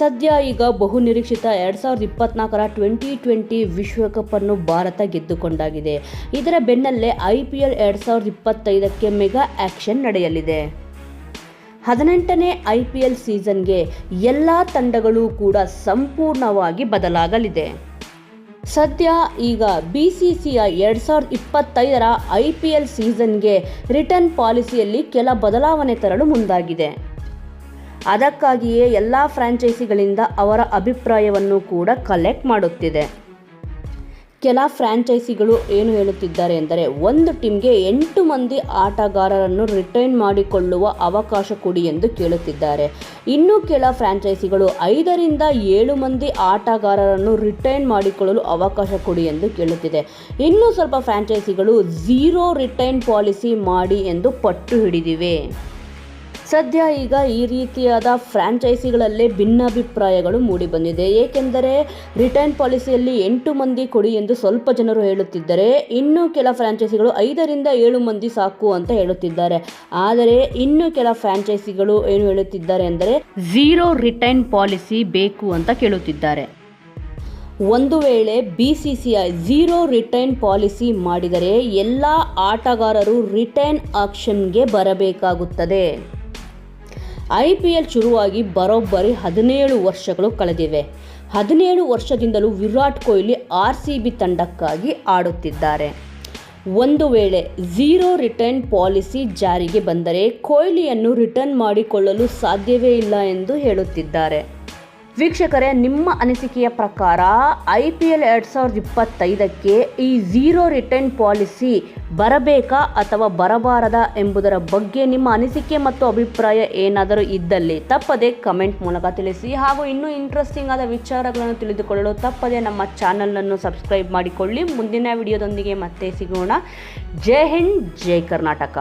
ಸದ್ಯ ಈಗ ಬಹು ನಿರೀಕ್ಷಿತ ಎರಡು ಸಾವಿರದ ಇಪ್ಪತ್ನಾಲ್ಕರ ಟ್ವೆಂಟಿ ಟ್ವೆಂಟಿ ವಿಶ್ವಕಪ್ಪನ್ನು ಭಾರತ ಗೆದ್ದುಕೊಂಡಾಗಿದೆ. ಇದರ ಬೆನ್ನಲ್ಲೇ ಐ ಪಿ ಎಲ್ ಎರಡು ಸಾವಿರದ ಇಪ್ಪತ್ತೈದಕ್ಕೆ ಮೆಗಾ ಆ್ಯಕ್ಷನ್ ನಡೆಯಲಿದೆ. ಹದಿನೆಂಟನೇ ಐ ಪಿ ಎಲ್ ಸೀಸನ್ಗೆ ಎಲ್ಲ ತಂಡಗಳು ಕೂಡ ಸಂಪೂರ್ಣವಾಗಿ ಬದಲಾಗಲಿದೆ. ಸದ್ಯ ಈಗ ಬಿ ಸಿ ಸಿ ಐ ಎರಡು ಸಾವಿರದ ಇಪ್ಪತ್ತೈದರ ಐ ಪಿ ಎಲ್ ಸೀಸನ್ಗೆ ರಿಟರ್ನ್ ಪಾಲಿಸಿಯಲ್ಲಿ ಕೆಲ ಬದಲಾವಣೆ ತರಲು ಮುಂದಾಗಿದೆ. ಅದಕ್ಕಾಗಿಯೇ ಎಲ್ಲ ಫ್ರ್ಯಾಂಚೈಸಿಗಳಿಂದ ಅವರ ಅಭಿಪ್ರಾಯವನ್ನು ಕೂಡ ಕಲೆಕ್ಟ್ ಮಾಡುತ್ತಿದೆ. ಕೆಲ ಫ್ರ್ಯಾಂಚೈಸಿಗಳು ಏನು ಹೇಳುತ್ತಿದ್ದಾರೆ ಎಂದರೆ, ಒಂದು ಟೀಮ್ಗೆ ಎಂಟು ಮಂದಿ ಆಟಗಾರರನ್ನು ರಿಟೈನ್ ಮಾಡಿಕೊಳ್ಳುವ ಅವಕಾಶ ಕೊಡಿ ಎಂದು ಕೇಳುತ್ತಿದ್ದಾರೆ. ಇನ್ನು ಕೆಲ ಫ್ರ್ಯಾಂಚೈಸಿಗಳು ಐದರಿಂದ ಏಳು ಮಂದಿ ಆಟಗಾರರನ್ನು ರಿಟೈನ್ ಮಾಡಿಕೊಳ್ಳಲು ಅವಕಾಶ ಕೊಡಿ ಎಂದು ಕೇಳುತ್ತಿದೆ. ಇನ್ನೂ ಸ್ವಲ್ಪ ಫ್ರ್ಯಾಂಚೈಸಿಗಳು ಝೀರೋ ರಿಟೈನ್ ಪಾಲಿಸಿ ಮಾಡಿ ಎಂದು ಪಟ್ಟು ಹಿಡಿದಿವೆ. ಸದ್ಯ ಈಗ ಈ ರೀತಿಯಾದ ಫ್ರ್ಯಾಂಚೈಸಿಗಳಲ್ಲೇ ಭಿನ್ನಾಭಿಪ್ರಾಯಗಳು ಮೂಡಿಬಂದಿದೆ ಏಕೆಂದರೆ ರಿಟರ್ನ್ ಪಾಲಿಸಿಯಲ್ಲಿ ಎಂಟು ಮಂದಿ ಕೊಡಿ ಎಂದು ಸ್ವಲ್ಪ ಜನರು ಹೇಳುತ್ತಿದ್ದರೆ, ಇನ್ನೂ ಕೆಲ ಫ್ರ್ಯಾಂಚೈಸಿಗಳು ಐದರಿಂದ ಏಳು ಮಂದಿ ಸಾಕು ಅಂತ ಹೇಳುತ್ತಿದ್ದಾರೆ. ಆದರೆ ಇನ್ನು ಕೆಲ ಫ್ರ್ಯಾಂಚೈಸಿಗಳು ಏನು ಹೇಳುತ್ತಿದ್ದಾರೆ ಅಂದರೆ, ಝೀರೋ ರಿಟರ್ನ್ ಪಾಲಿಸಿ ಬೇಕು ಅಂತ ಕೇಳುತ್ತಿದ್ದಾರೆ. ಒಂದು ವೇಳೆ B C C I zero return policy ಮಾಡಿದರೆ, ಎಲ್ಲ ಆಟಗಾರರು ರಿಟರ್ನ್ ಆಕ್ಷನ್ಗೆ ಬರಬೇಕಾಗುತ್ತದೆ. ಐ ಪಿ ಎಲ್ ಶುರುವಾಗಿ ಬರೋಬ್ಬರಿ ಹದಿನೇಳು ವರ್ಷಗಳು ಕಳೆದಿವೆ. ಹದಿನೇಳು ವರ್ಷದಿಂದಲೂ Virat Kohli R C B ತಂಡಕ್ಕಾಗಿ ಆಡುತ್ತಿದ್ದಾರೆ. ಒಂದು ವೇಳೆ ಝೀರೋ ರಿಟರ್ನ್ ಪಾಲಿಸಿ ಜಾರಿಗೆ ಬಂದರೆ ಕೊಹ್ಲಿಯನ್ನು ರಿಟರ್ನ್ ಮಾಡಿಕೊಳ್ಳಲು ಸಾಧ್ಯವೇ ಇಲ್ಲ ಎಂದು ಹೇಳುತ್ತಿದ್ದಾರೆ. ವೀಕ್ಷಕರೇ, ನಿಮ್ಮ ಅನಿಸಿಕೆಯ ಪ್ರಕಾರ ಐ ಪಿ ಎಲ್ ಎರಡು ಸಾವಿರದ ಇಪ್ಪತ್ತೈದಕ್ಕೆ ಈ ಝೀರೋ ರಿಟರ್ನ್ ಪಾಲಿಸಿ ಬರಬೇಕಾ ಅಥವಾ ಬರಬಾರದ ಎಂಬುದರ ಬಗ್ಗೆ ನಿಮ್ಮ ಅನಿಸಿಕೆ ಮತ್ತು ಅಭಿಪ್ರಾಯ ಏನಾದರೂ ಇದ್ದಲ್ಲಿ ತಪ್ಪದೆ ಕಮೆಂಟ್ ಮೂಲಕ ತಿಳಿಸಿ ಹಾಗೂ ಇನ್ನೂ ಇಂಟ್ರೆಸ್ಟಿಂಗ್ ಆದ ವಿಚಾರಗಳನ್ನು ತಿಳಿದುಕೊಳ್ಳಲು ತಪ್ಪದೆ ನಮ್ಮ ಚಾನಲನ್ನು ಸಬ್ಸ್ಕ್ರೈಬ್ ಮಾಡಿಕೊಳ್ಳಿ. ಮುಂದಿನ ವಿಡಿಯೋದೊಂದಿಗೆ ಮತ್ತೆ ಸಿಗೋಣ. ಜೈ ಹಿಂದ್, ಜೈ ಕರ್ನಾಟಕ.